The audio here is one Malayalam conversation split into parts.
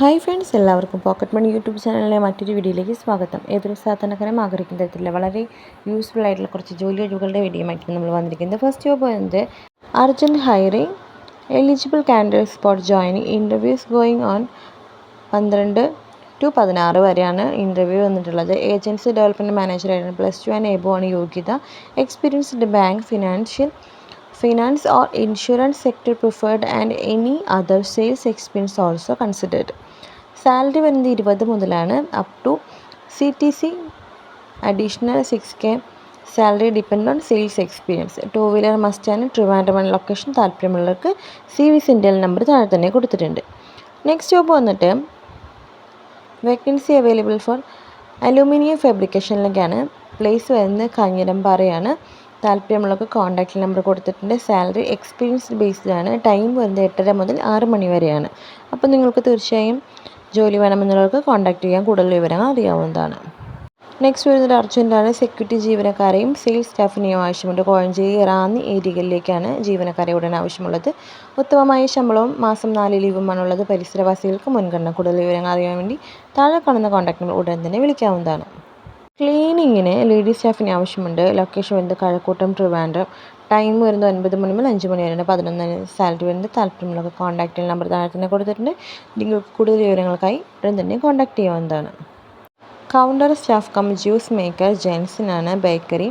ഹായ് ഫ്രണ്ട്സ് എല്ലാവർക്കും പോക്കറ്റ് മണി യൂട്യൂബ് ചാനലിലെ മറ്റൊരു വീഡിയോയിലേക്ക് സ്വാഗതം. ഏതൊരു സാധാരണക്കാരും ആഗ്രഹിക്കുന്ന തരത്തിലുള്ള വളരെ യൂസ്ഫുൾ ആയിട്ടുള്ള കുറച്ച് ജോലി ഒഴിവുകളുടെ വീഡിയോയുമായിട്ടാണ് നമ്മൾ വന്നിരിക്കുന്നത്. ഫസ്റ്റ് ജോബ് പറയുന്നത് urgent hiring eligible candidates for joining interviews going on പന്ത്രണ്ട് ടു പതിനാറ് വരെയാണ് ഇന്റർവ്യൂ വന്നിട്ടുള്ളത്. ഏജൻസി ഡെവലപ്മെന്റ് മാനേജറായിരുന്നു പ്ലസ് ടു ആൻഡ് എബോ ആണ് യോഗ്യത. Experienced bank financial finance or insurance sector preferred and any other sales experience also considered salary വരുന്നത് ഇരുപത് മുതലാണ്. Up to C T C additional six K salary depend on sales experience two wheeler must ആണ് ട്രിവാൻഡ്രം ലൊക്കേഷൻ താല്പര്യമുള്ളവർക്ക് സി വി സിന്റെ നമ്പർ താഴെ തന്നെ കൊടുത്തിട്ടുണ്ട്. നെക്സ്റ്റ് ജോബ് വന്നിട്ട് വേക്കൻസി അവൈലബിൾ ഫോർ അലൂമിനിയം ഫാബ്രിക്കേഷനിലേക്കാണ് പ്ലേസ് വരുന്നത് കാഞ്ഞിരമ്പാറയാണ് താല്പര്യമുള്ളവർക്ക് കോൺടാക്റ്റ് നമ്പർ കൊടുത്തിട്ടുണ്ട്. സാലറി എക്സ്പീരിയൻസ് ബേസ്ഡ് ആണ് ടൈം വരുന്നത് എട്ടര മുതൽ ആറ് മണി വരെയാണ്. അപ്പോൾ നിങ്ങൾക്ക് തീർച്ചയായും ജോലി വേണമെന്നുള്ളവർക്ക് കോൺടാക്ട് ചെയ്യാൻ കൂടുതൽ വിവരങ്ങൾ അറിയാവുന്നതാണ്. നെക്സ്റ്റ് വരുന്നത് അർജന്റാണ് സെക്യൂരിറ്റി ജീവനക്കാരെയും സെയിൽസ് സ്റ്റാഫിനെയും ആവശ്യമുണ്ട്. കോഴഞ്ചേരി റാന്നി ഏരിയകളിലേക്കാണ് ജീവനക്കാരെ ഉടൻ ആവശ്യമുള്ളത്. ഉത്തമമായ ശമ്പളവും മാസം നാല് ലീവുമാണുള്ളത്. പരിസരവാസികൾക്ക് മുൻഗണന കൂടുതൽ വിവരങ്ങൾ അറിയാൻ വേണ്ടി താഴെ കാണുന്ന കോൺടാക്ട് നമ്പർ ഉടൻ തന്നെ വിളിക്കാവുന്നതാണ്. ക്ലീനിങ്ങിന് ലേഡീസ് സ്റ്റാഫിന് ആവശ്യമുണ്ട്. ലൊക്കേഷൻ വരുന്നത് കഴക്കൂട്ടം ട്രിവാൻഡ്രം. ടൈം വരുന്നത് ഒൻപത് മണി മുതൽ അഞ്ച് മണി വരെയാണ്. പതിനൊന്നിന് സാലറി വരുന്നത്. താല്പര്യമുള്ള കോൺടാക്റ്റ് നമ്പർ താഴെ തന്നെ കൊടുത്തിട്ടുണ്ട്. നിങ്ങൾക്ക് കൂടുതൽ വിവരങ്ങൾക്കായി ഉടൻ തന്നെ കോൺടാക്ട് ചെയ്യാവുന്നതാണ്. Counter staff cum juice maker ജെൻസിനാണ് bakery.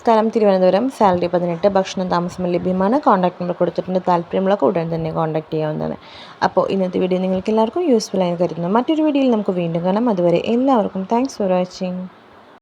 സ്ഥലം തിരുവനന്തപുരം സാലറി പതിനെട്ട് ഭക്ഷണം താമസം ലഭ്യമാണ്. കോൺടാക്ട് നമ്പർ കൊടുത്തിട്ടുണ്ട്. താല്പര്യമുള്ള ഉടൻ തന്നെ കോൺടാക്ട് ചെയ്യാവുന്നതാണ്. അപ്പോൾ ഇന്നത്തെ വീഡിയോ നിങ്ങൾക്ക് എല്ലാവർക്കും യൂസ്ഫുൾ ആയി കരുതുന്നു. മറ്റൊരു വീഡിയോയിൽ നമുക്ക് വീണ്ടും കാണാം. അതുവരെ എല്ലാവർക്കും താങ്ക്സ് ഫോർ വാച്ചിങ്